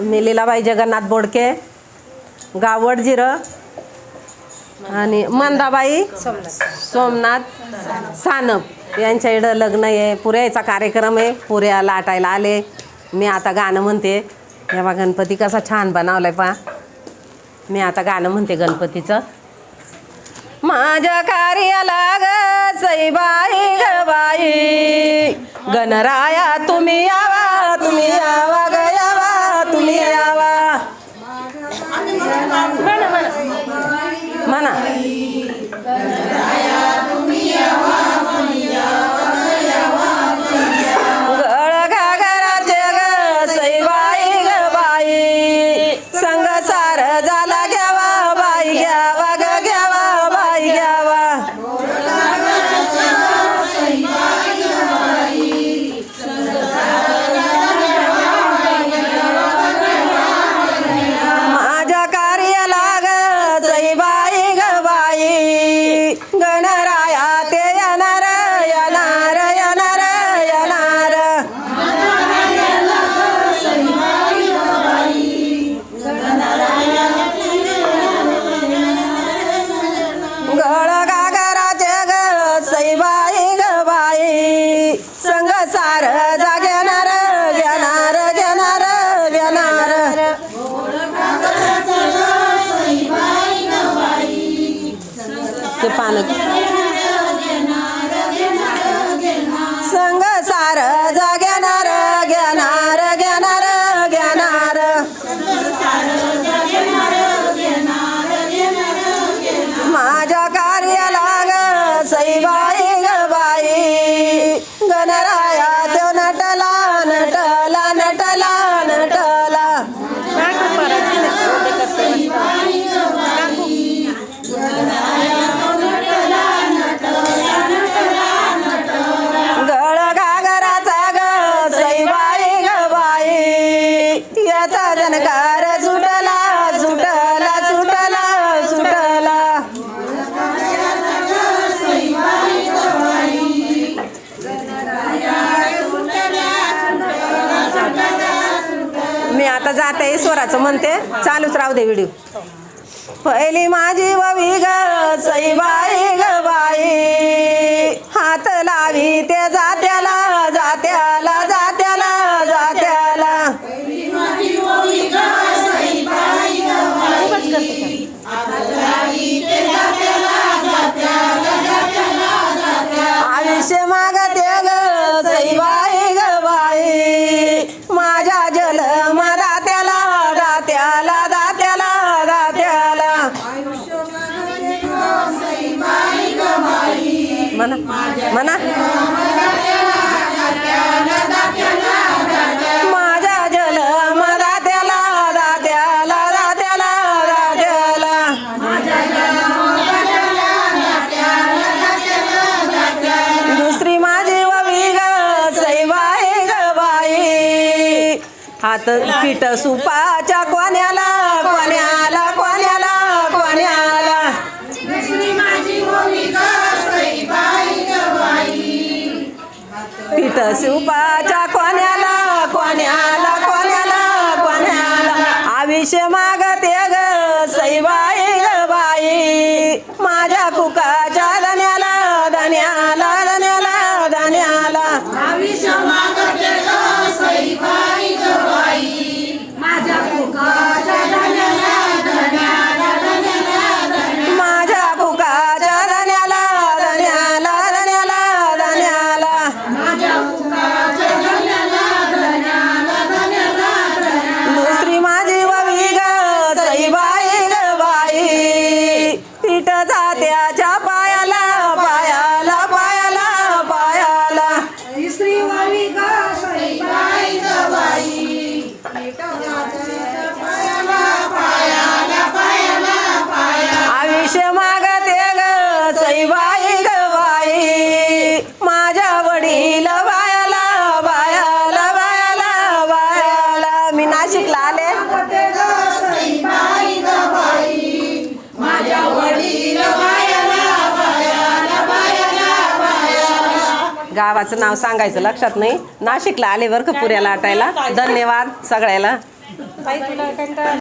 मी लीलाबाई जगन्नाथ बोडके गावड वडजिरं आणि मंदाबाई सोमनाथ सानप. यांच्या इकडं लग्न आहे पुऱ्याचा कार्यक्रम आहे पुऱ्या लाटायला आले. मी आता गाणं म्हणते. तेव्हा गणपती कसा छान बनवलाय पा मी आता गाणं म्हणते गणपतीचं. माझ्या कार्याला ग सईबाई. बाई गणराया तुम्ही यावा तुम्ही यावा ग यावा तुम्ही यावा. म्हणा. ते मी आता जाते स्वराचं म्हणते. चालूच राहू दे व्हिडिओ पहिली माझी ववी ग सईबाई ग बाई. हात लावी ते जा म्हणा म्हणा माझ्या जल दात्याला दात्याला दात्याला दात्याला दुसरी माझी ववी ग सईबाई ग बाई. हात पीठ सुपाच्या कोण्याला कोण्याला शिवपाच्या कोण्याला कोण्याला कोण्याला कोण्याला. आयुष्य मागते चालेल गावाचं नाव सांगायचं लक्षात नाही. नाशिकला आले बरं का पुऱ्याला आटायला? धन्यवाद सगळ्याला.